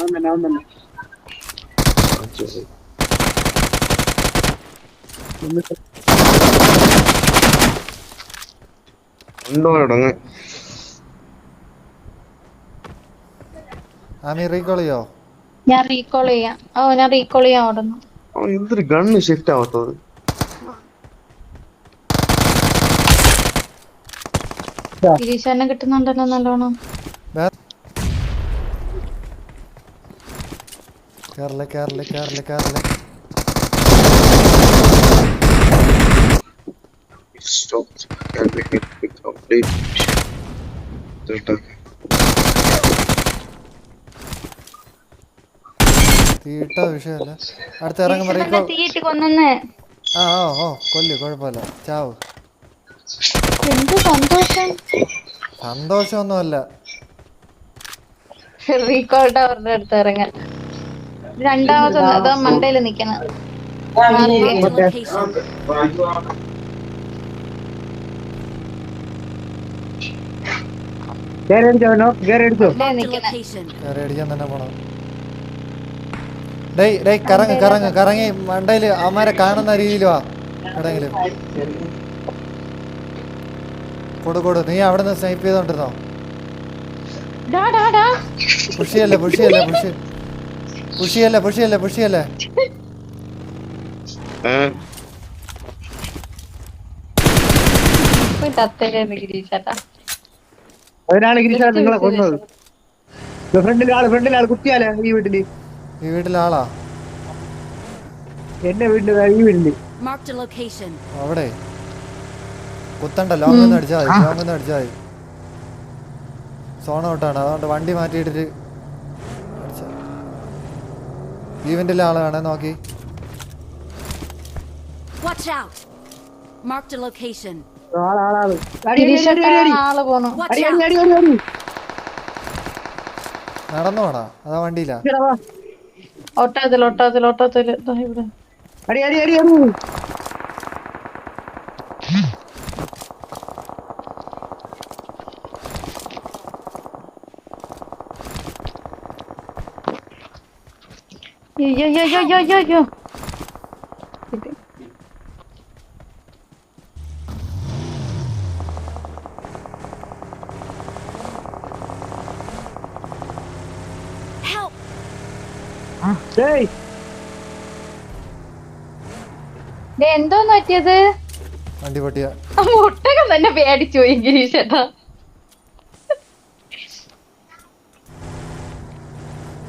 അവൻ തന്നെ അവൻ തന്നെ ഉണ്ടോ തുടങ്ങ് ആമി റീകോൾ ചെയ്യോ? ഞാൻ റീകോൾ ചെയ്യാം. ഓ ഞാൻ റീകോൾ ചെയ്യാൻ ഓടുന്നു. അവൻ എന്തൊരു ഗണ്ണ് ഷിഫ്റ്റ് ആവാത്തത്? ഗിരീശനെ കിട്ടുന്നുണ്ടല്ലോ നല്ലോണം. കേറല്ലേ കേറല്ലേ കേറല്ലേ കേറല്ലേ Stop. Can we hit the complete? Delta. തീട്ട വിഷയമല്ല അടുത്ത ആ ഓ ഓ കൊല്ലു കുഴപ്പമില്ല. ചാവ്. എന്ത് സന്തോഷം. സന്തോഷമൊന്നുമല്ല. റീകോൾഡ് അവരുടെ അടുത്ത് ഇറങ്ങാൻ. രണ്ടാമത് അതോ മണ്ടയിൽ നിക്കണ? കറങ്ങ് കറങ്ങ് കറങ്ങി മണ്ടയിൽ അവന്മാരെ കാണുന്ന രീതിയിൽ വാ എവിടെങ്കിലും കൊടു കൊടു നീ അവിടെ നിന്ന് സ്നൈപ്പ് ചെയ്തോണ്ടിരുന്നോ? ഡാ ഡാ ഡാ. പുഷിയല്ലേ പുഷിയല്ലേ പുഷി. പുഷിയല്ലേ പുഷിയല്ലേ പുഷിയല്ലേ? അതിനാണ് ഗിരീഷ നിങ്ങളെ കൊന്നത്. ഫ്രണ്ടിൽ ആൾ ഫ്രണ്ടിൽ ആൾ കുത്തിയാലേ ഈ വീട്ടിൽ? ഈ വീട്ടിലെ ആളാ? എന്റെ വീട്ടിൽ ദാ ഈ വീട്ടിൽ. Marked a location. അവിടെ. കുത്തണ്ട ലോങ് നിന്ന് അടിച്ചാൽ മതി ലോങ് നിന്ന് അടിച്ചാൽ മതി. സോണ ഔട്ടാണ് അതുകൊണ്ട് വണ്ടി മാറ്റിയിട്ടിട്ട് അടിച്ചാ ഈവന്റിലെ ആളെ വേണേ നോക്കി Watch out. Marked a location. ആൾ ആളാൾ അടി, അടി, അടി, ഗിരീശേട്ടാ അടി, അടി. ആൾ പോണു. Watch അടി, out. അടി, അടി, അടി, അടി. നടന്നു വേണോ അതാ വണ്ടിയിലാ. ഇങ്ങടാ വാ. ഓട്ടോത്തിൽ ഓട്ടോത്തിൽ ഓട്ടോത്തിൽ ദാ ഇവിടെ അടി അടി അടി അടി അയ്യോ അയ്യോ അയ്യോ അയ്യോ അയ്യോ എന്തോന്ന് പറ്റിയത്? വണ്ടി പൊട്ടിയ. ആ ഒട്ടകം തന്നെ പേടിച്ചു ഗിരീഷേട്ടാ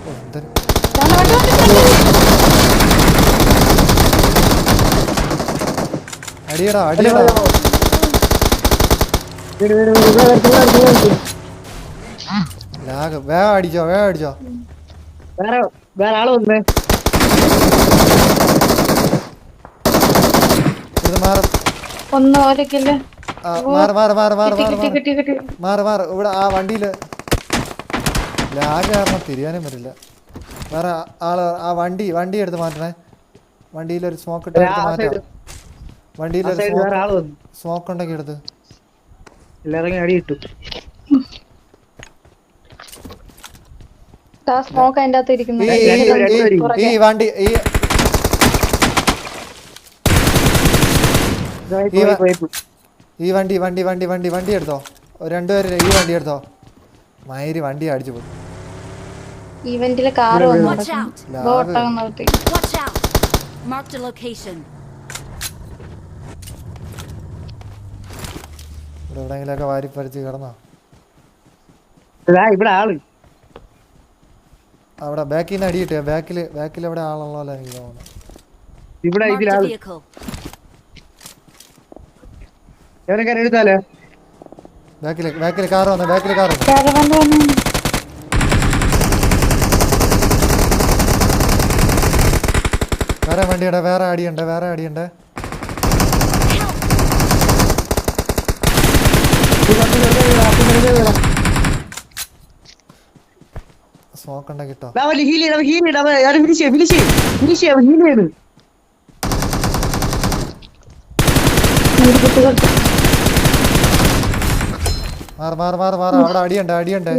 ഓ, എന്തൊരു ദാണ്ട വണ്ടി വണ്ടി അടിയടാ അടിയടാ വീട് വീട് വീട് ഇവിടെ അടുത്ത്, ഇവിടെ അടുത്ത്, ഇവിടെ അടിയടാ. ലാഗ് വേഗം അടിച്ചോ വേഗം അടിച്ചോ. വേറെ വേറെ ആൾ വന്നേ. ഇത് മാറും. ഒന്ന് ഓലക്കില്ല ആ, മാറ് മാറ് മാറ് മാറ് കിട്ടി മാറ് മാറ്. കിട്ടി കിട്ടി. മാറ് മാറ്. ഇവിടെ ആ വണ്ടിയിൽ ലാഗ് കാരണം തിരിയാനും പറ്റില്ല. വേറെ ആൾ ആ വണ്ടി വണ്ടി എടുത്ത് മാറ്റണേ. വണ്ടിയിലൊരു സ്മോക്ക് ഇട്ട് എടുത്ത് മാറ്റാം. വണ്ടിയിൽ സ്മോക്ക് ഉണ്ടെങ്കിൽ എടുത്ത്. എല്ലാം ഇറങ്ങി അടി കിട്ടും സ്മോക്ക് അതിന്റെ അകത്ത് ഇരിക്കുന്നു ഈ വണ്ടി ഈ ഈ വണ്ടി വണ്ടി വണ്ടി വണ്ടി വണ്ടി എടുത്തോ? രണ്ടുപേര് ഈ വണ്ടി എടുത്തോ? മയിരി വണ്ടി അടിച്ചു പോയി. ഇവന്റിൽ കാർ വന്നു Watch out. ലാഗ് ഒട്ടകം നിർത്തി Watch out. Marked a location. ഇവിടെ എവിടെയെങ്കിലൊക്കെ വാരിപ്പറിച്ച് കിടന്നോ? ഇതാ ഇവിടെ ആൾ. അവിടെ ബാക്കിൽ നിന്ന് അടിയിട്ട് ബാക്കിൽ ബാക്കിൽ ബാക്കിൽ എവിടെ ആളുള്ളല്ലോ എനിക്ക് തോന്നുന്നു. ഇവിടെ Marked a ഇതിലാൾ എവനൊക്കെ എടുത്താലേ? ബാക്കിൽ ബാക്കിൽ കാർ വന്നു ബാക്കിൽ കാർ വന്നു. വേറെ വണ്ടിയുണ്ട് വേറെ അടിയുണ്ട് വേറെ അടിയുണ്ട്. സ്മോക്ക് ഉണ്ടെങ്കിൽ കിട്ടോ ഹീൽ ചെയ്യണം ഹീൽ ചെയ്യണം ഫിനിഷ് ചെയ്യാം ഫിനിഷ് ചെയ്യും ഫിനിഷ് ചെയ്യാം ഹീൽ ചെയ്ത്. മാറ് മാറ് മാറ് മാറ് അവിടെ അടിയുണ്ട് അടിയുണ്ട്.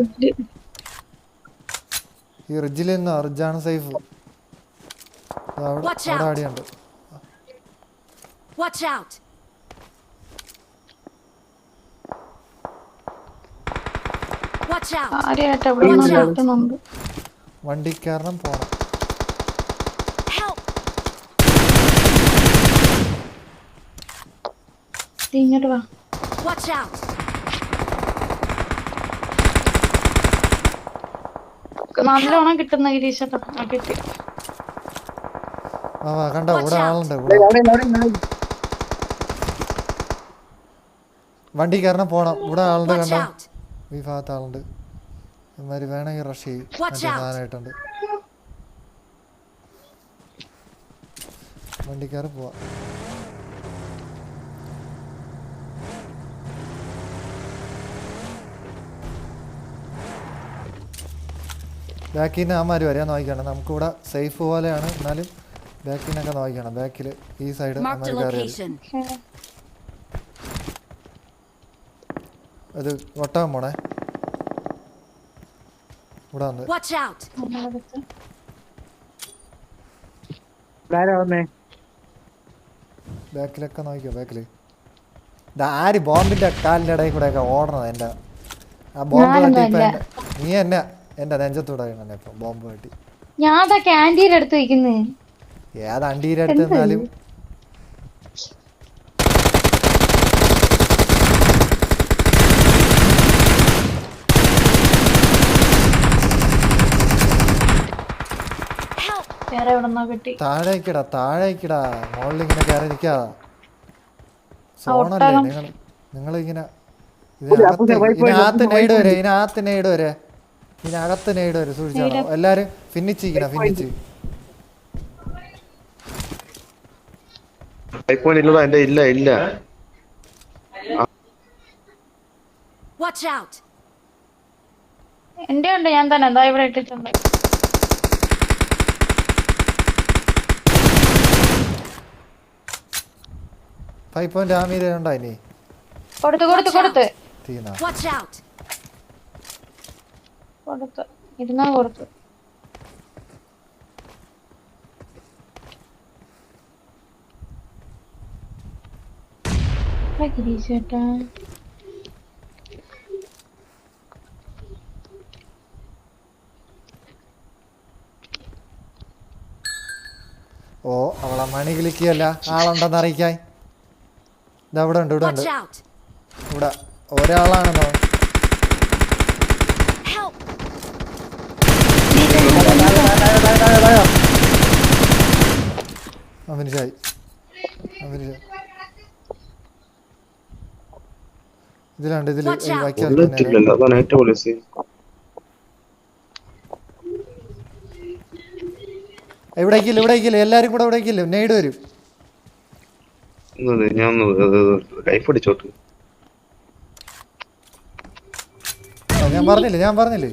ഈ റിഡ്ജിൽ നിന്നോ? റിഡ്ജാണ് സേഫ് അവിടെ. അടിയുണ്ട്. Watch out! Watch out! ആരെയായിട്ട് എവിടെ നിന്ന് കിട്ടുന്നുണ്ട് വണ്ടി കാരണം പോണം. ഇങ്ങോട്ട് വാ. Watch out! നല്ലോണം കിട്ടുന്ന കിട്ടി. ആ കണ്ടോ? ഇവിടെ. ആളുണ്ട്. വണ്ടി കാരണം പോണം. ഇവിടെ ആളുണ്ട് കണ്ടോ! ഈ ഭാഗത്ത് ആളുണ്ട് വേണമെങ്കിൽ റഷ് ചെയ്യും. സാധനമായിട്ടുണ്ട് വണ്ടിക്കാറ് പോവാ. ബാക്കിൽ നിന്ന് അമ്മമാർ വരാൻ നോക്കിക്കണം. നമുക്കിവിടെ സേഫ് പോലെയാണ്. എന്നാലും ബാക്കിൽ നിന്നൊക്കെ നോക്കിക്കണം. ബാക്കിൽ ഈ സൈഡ് a അമ്മമാർ കയറി location. ഇത് വട്ടാൻ പോണേ ഇവിടെ വന്ന്. ബാക്കിലൊക്കെ നോക്കിയോ ബാക്കിൽ. ആര് ബോംബിന്റെ കാലിന്റെ ഇടയിൽ കൂടെ ഒക്കെ ഓടണത് എന്റെ. ആ ബോംബ് കെട്ടി നീ എന്നെ എന്റെ നെഞ്ചത്തൂടെ ഇപ്പൊ ബോംബ് കെട്ടി. ഞാൻ ക്യാന്റീൻ എടുത്ത് വെക്കുന്നേ. ഏത് അണ്ടീരെ അടുത്ത് വേറെ എവിടെന്നോ കിട്ടി? താഴേക്കിടാ താഴേക്കിടാ. മുകളിൽ ഇങ്ങനെ കയറി നിക്കാ സോണല്ലേ. നിങ്ങൾ നിങ്ങൾ ഇങ്ങനെ ഇതിനകത്ത് നെയ്ഡ് വരെ ഇതിനകത്ത് നെയ്ഡ് വരെ ഇതിനകത്ത് നെയ്ഡ് വരെ സൂക്ഷിച്ചാണോ എല്ലാരും ഫിന്നിച്ചിരിക്കണ ഫിന്നിച്ച്. ഫൈവ് പോയിന്റ് ഇല്ലടാ എന്റെ ഇല്ല ഇല്ല. Watch out! എന്റെ ഉണ്ട് ഞാൻ തന്നെ. എന്താ ഇവിടെ ഇട്ടിട്ടുണ്ട്. ഫൈവ് പോയിന്റ് ആമീര ഉണ്ടോ ഇനി? കൊടുത്തു കൊടുത്തു കൊടുത്ത്. തീന. Watch out! കൊടുത്ത്. ഇരുന്നാ കൊടുത്തു. ഓ അവളെ മണി കിളിക്കുകയല്ല. ആളുണ്ടെന്ന് അറിയിക്കാൻ ഇത് അവിടെ ഉണ്ട് ഇവിടെ ഉണ്ട്! ഇവിടെ ഒരാളാണെന്നോ? അവനിഷായി ഇതിലുണ്ട് പോലീസ് എവിടേക്കില്ല എവിടേക്കില്ല? എല്ലാരും കൂടെ എവിടേക്കില്ല? നെയ്ഡ് വരും. ഞാൻ ഒന്ന് കൈപ്പടിച്ചോട്ട് ആ, ഞാൻ പറഞ്ഞില്ലേ ഞാൻ പറഞ്ഞില്ലേ?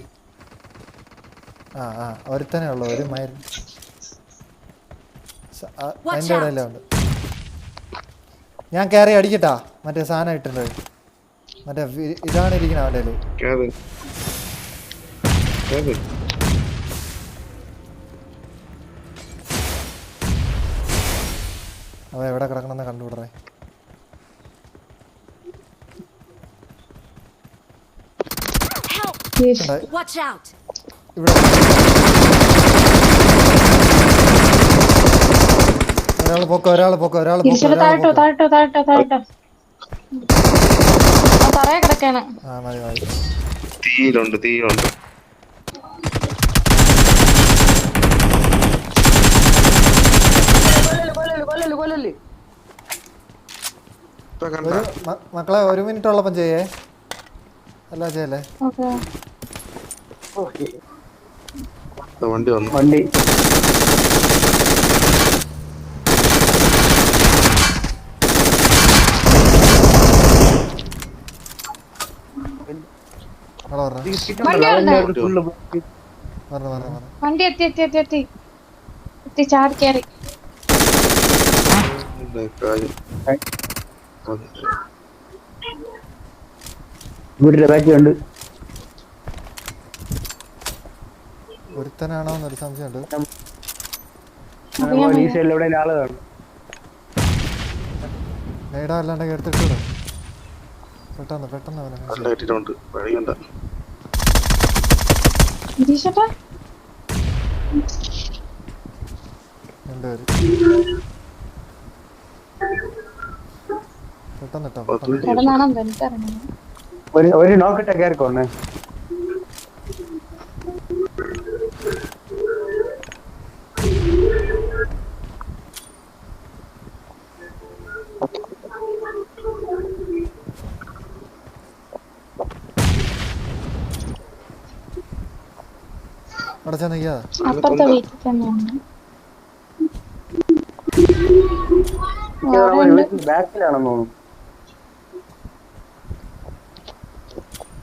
ആ ആ ഒരുത്തനെ ഉള്ളു ഒരു അതിന്റെ out. ഇവിടെ എല്ലാം ഉണ്ട്. ഞാൻ കയറി അടിക്കട്ടാ മറ്റേ സാധനം ഇട്ടുണ്ട് മറ്റേ ഇതാണ് ഇരിക്കണ അവന്റെ കയ്യിൽ. അവൻ എവിടെ കിടക്കണമെന്ന് കണ്ടുവിടറേ ഒരാൾ! ഇവിടെ. ഒരാൾ പൊക്കോ ഒരാൾ പൊക്കോ ഒരാൾ ഗിരീഷേട്ടാ ഒരാൾ താഴട്ടോ താഴട്ടോ താഴട്ടോ താഴട്ടോ. ആ തറയെ കിടക്കാണ് ആ മതി മതി. തീയിലുണ്ട് തീയിലുണ്ട്. ഇപ്പൊ കണ്ട. മക്കളെ ഒരു മിനിറ്റ് ഉള്ളപ്പം ചെയ്യേ. അല്ല ചെയ്യല്ലേ? ഓക്കെ. വണ്ടി വന്നു. വണ്ടി. വണ്ടി എത്തി എത്തി എത്തി എത്തി. എത്തി ചാടി കയറി. ഉണ്ട് ഒരു ഒരുത്തനാണോ എന്നൊരു സംശയമുണ്ട്. ഈ സൈഡിൽ എവിടെ ആൾ കാണും. നേടാ അല്ലാണ്ട് എടുത്തിട്ട് വിടും പെട്ടെന്ന് പെട്ടെന്ന് അവനെ. വഴിയുണ്ട രണ്ടുപേര് പെട്ടെന്ന് ഇട്ടോ പത്ത് പെട്ടെന്ന് കിടന്നാണോ എനിക്കറിയാം ഒരു ഒരു നോക്കട്ടെ ചെന്ന് അപ്പുറത്തെ വീട്ടിൽ തന്നെയാണ്. ബാക്കിലാണെന്ന് തോന്നുന്നു.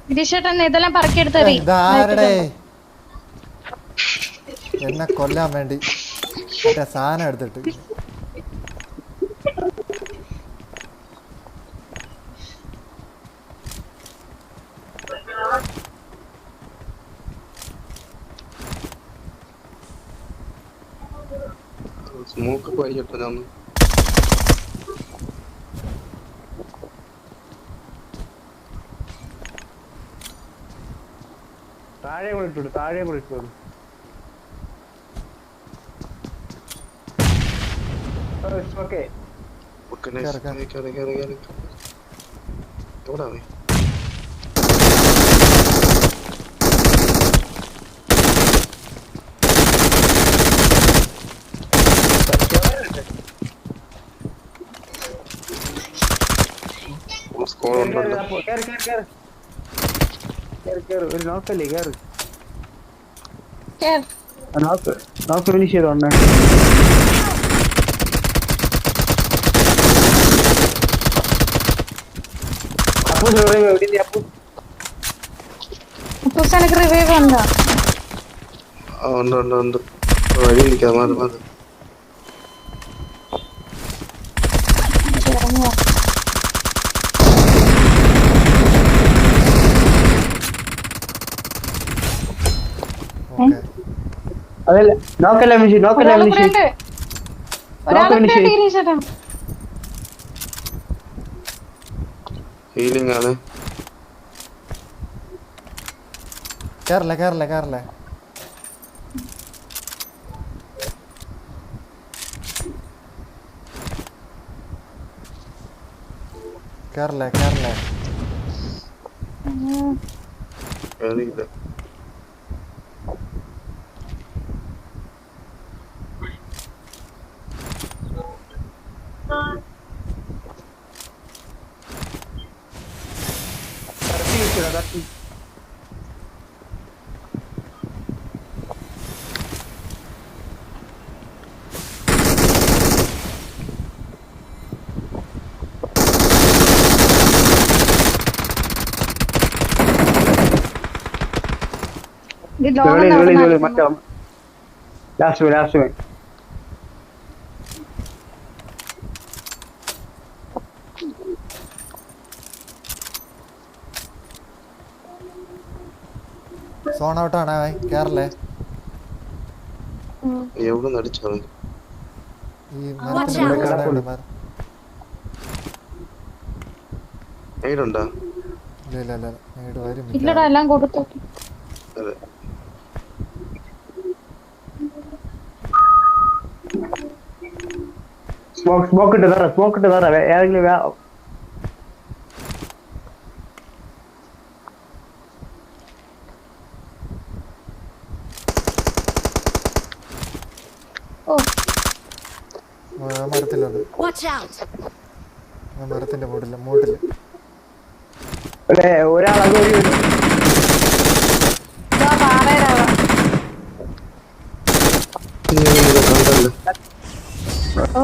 ഗിരീഷേട്ടൻ ഇതെല്ലാം പറക്കിയെടുത്ത് ഇതാരുടെ എന്നെ കൊല്ലാൻ വേണ്ടി മറ്റേ സാധനം എടുത്തിട്ട്. സ്മോക്ക് പോയി ഞാൻ താഴെ കൂടെ ഇട്ടു താഴെ കൂടെ ഇട്ടു ഓക്കെ അവൻ? സ്കോർ ഉണ്ടല്ലോ. കേറി കേറി കേറി കേറി കേറി ഒരു നോക്കല്ലേ കേറി കേറ്. നോക്ക് നോക്ക് ഫിനിഷ് ചെയ്തോ അണ്ണേ അപ്പു എവിടെ അപ്പു അപ്പൂസ് എനിക്ക് റിവൈവ് ഉണ്ടോ ആ ഉണ്ട് ഉണ്ട് ഉണ്ട് വഴി ഇരിക്കാം മാറി മാറി ഇറങ്ങി വാ. ഓക്കെ അതല്ല നോക്കല്ല ഫിനിഷ് നോക്കല്ല ഫിനിഷ് ഇവിടെ ഉണ്ട്. കേറല കേറല കേറല കേറല ചെയ്യ്. ഗിരീഷേട്ടാ ഹീലിംഗ് ആണ് കേറല്ലേ കേറല്ലേ കേറല്ലേ കേറല്ലേ കേറല്ലേ കയറിയില്ല ഇത് ലോകം വെളി വെളി വെളി നടന്ന മറ്റോ ലാസ്റ്റ് ലാസ്റ്റ് സോൺ ഔട്ട് അവൻ കേറല്ലേ? എവിടെ നടിച്ചവൻ ഈ Watch മരത്തിന്റെ out. കിടപ്പുണ്ട് മരം. ഇല്ല ഇല്ല ഇല്ല ഇല്ലടാ എല്ലാം കൊടുത്തു. സ്മോക്ക് സ്മോക്ക് ഇട്ട് തറ സ്മോക്ക് ഇട്ട് തറ ഏതെങ്കിലും മരത്തിലുണ്ട് മരത്തിന്റെ മൂട്ടില്ല ഓ.